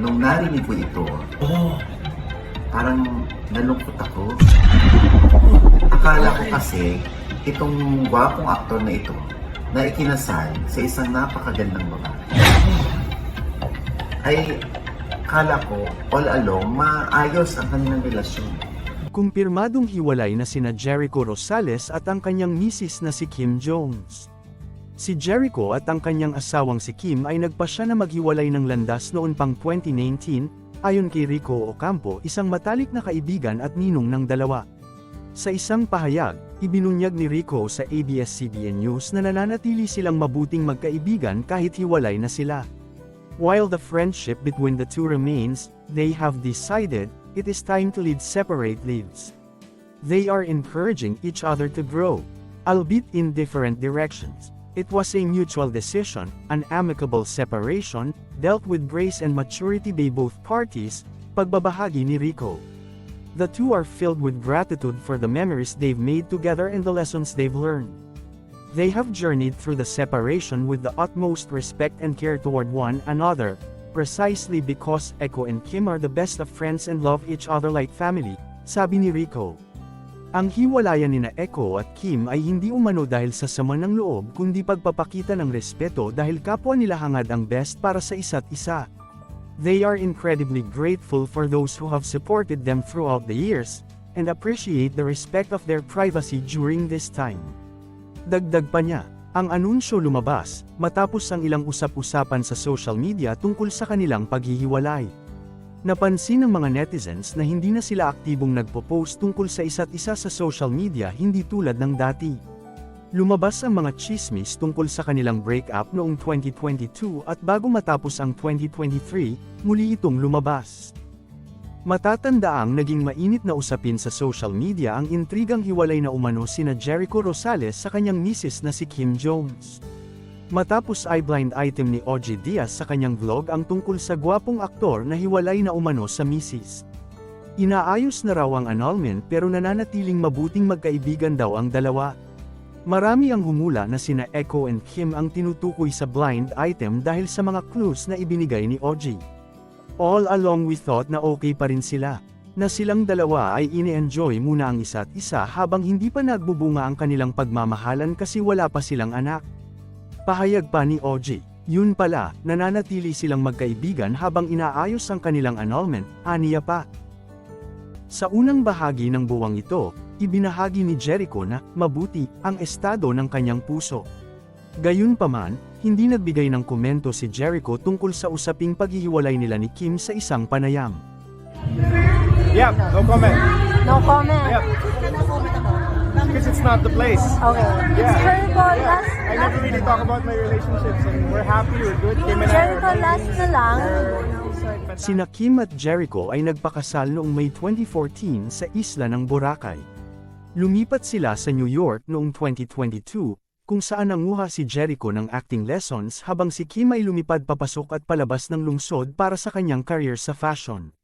nung narinig ko ito, Oh, parang nalungkot ako. Akala ko kasi, itong gwapong aktor na ito, na ikinasal sa isang napakagandang babae. Ay, akala ko, all along, maayos ang kanilang relasyon. Kumpirmadong hiwalay na sina Jericho Rosales at ang kanyang misis na si Kim Jones. Si Jericho at ang kanyang asawang si Kim ay nagpasya na maghiwalay ng landas noon pang 2019, ayon kay Rico Ocampo isang matalik na kaibigan at ninong ng dalawa. Sa isang pahayag, ibinunyag ni Rico sa ABS-CBN News na nananatili silang mabuting magkaibigan kahit hiwalay na sila. While the friendship between the two remains, they have decided, it is time to lead separate lives. They are encouraging each other to grow, albeit in different directions. It was a mutual decision, an amicable separation, dealt with grace and maturity by both parties, pagbabahagi ni Rico. The two are filled with gratitude for the memories they've made together and the lessons they've learned. They have journeyed through the separation with the utmost respect and care toward one another, precisely because Echo and Kim are the best of friends and love each other like family, sabi ni Rico. Ang hiwalayan ni na Echo at Kim ay hindi umano dahil sa sama ng loob kundi pagpapakita ng respeto dahil kapwa nila hangad ang best para sa isa't isa. They are incredibly grateful for those who have supported them throughout the years, and appreciate the respect of their privacy during this time. Dagdag pa niya, ang anunsyo lumabas, matapos ang ilang usap-usapan sa social media tungkol sa kanilang paghihiwalay. Napansin ng mga netizens na hindi na sila aktibong nagpo-post tungkol sa isa't isa sa social media hindi tulad ng dati. Lumabas ang mga chismis tungkol sa kanilang breakup noong 2022 at bago matapos ang 2023, muli itong lumabas. Matatandaang naging mainit na usapin sa social media ang intrigang hiwalay na umano sina Jericho Rosales sa kanyang misis na si Kim Jones. Matapos ay blind item ni OG Diaz sa kanyang vlog ang tungkol sa gwapong aktor na hiwalay na umano sa misis. Inaayos na raw ang annulment pero nananatiling mabuting magkaibigan daw ang dalawa. Marami ang humula na sina Echo and Kim ang tinutukoy sa blind item dahil sa mga clues na ibinigay ni OG. All along we thought na okay pa rin sila. Na silang dalawa ay ini-enjoy muna ang isa't isa habang hindi pa nagbubunga ang kanilang pagmamahalan kasi wala pa silang anak. Pahayag pa ni OG, yun pala, nananatili silang magkaibigan habang inaayos ang kanilang annulment, aniya pa. Sa unang bahagi ng buwang ito, ibinahagi ni Jericho na, mabuti, ang estado ng kanyang puso. Gayunpaman, hindi nagbigay ng komento si Jericho tungkol sa usaping paghihiwalay nila ni Kim sa isang panayam. Yep, no comment. No comment. Yep. Because it's not the place. Okay. Yeah. Jericho, last, I never really talk about my relationships and we're happy, we're good. Kim and I Jericho, last na lang. Sina Kim at Jericho ay nagpakasal noong May 2014 sa isla ng Boracay. Lumipat sila sa New York noong 2022, kung saan nanguha si Jericho ng acting lessons habang si Kim ay lumipad papasok at palabas ng lungsod para sa kanyang career sa fashion.